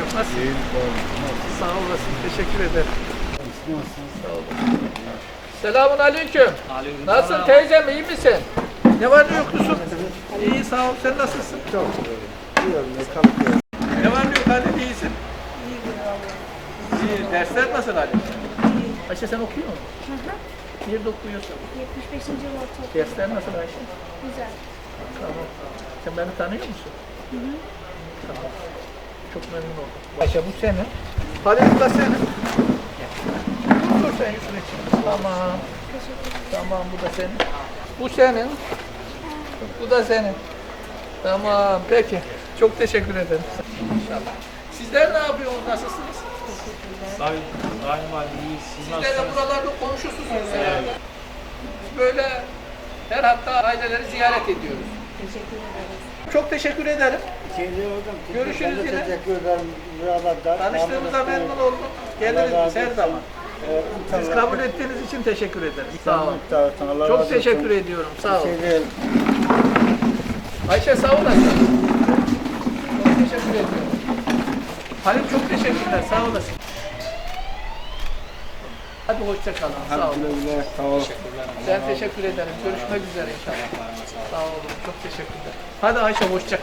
yok. Nasıl? Sağ olasın. Teşekkür ederim. Sağ olun. Selamun aleyküm. Nasılsın teyzem iyi misin? Ne var ne yok Yusuf? İyi sağ ol. Sen nasılsın? Çok Ne var ne yok Halil iyisin? İyi. Dersler nasıl Halil? Ayşe sen okuyor musun? Hı hı. Nerede okuyorsun? 75. yıl ortaokul. Dersler nasıl Ayşe? Güzel. Tamam. Sen beni tanıyor musun? Tamam. Çok memnun oldum. Ayşe bu senin. Halil bu da senin. Dur sen Yusuf için. Tamam. Tamam bu da senin. Bu senin. Bu da senin. Tamam peki. Çok teşekkür ederim. İnşallah. Sizler ne yapıyorsunuz? Nasılsınız? Sayın, Sayın Valim iyiyiz. Siz Sizler de nasılsınız? buralarda komşusunuz herhalde. Biz böyle her hafta aileleri ziyaret ediyoruz. Teşekkür ederiz. Çok teşekkür ederim. Hocam, Görüşürüz ben de yine. Teşekkür ederim. Buralarda. Tanıştığımıza memnun oldum. Geliriz biz her zaman. Siz kabul ettiğiniz için teşekkür ederim. Sağ olun. Çok teşekkür ediyorum. Sağ olun. Ayşe sağ olasın. Çok teşekkür ediyorum. Halim çok teşekkürler. Sağ olasın. Hadi hoşça kalın. Sağ olun. Güle. Sağ ol. Ben teşekkür ederim. Görüşmek üzere inşallah. Sağ olun. Çok teşekkürler. Hadi Ayşe hoşça kal.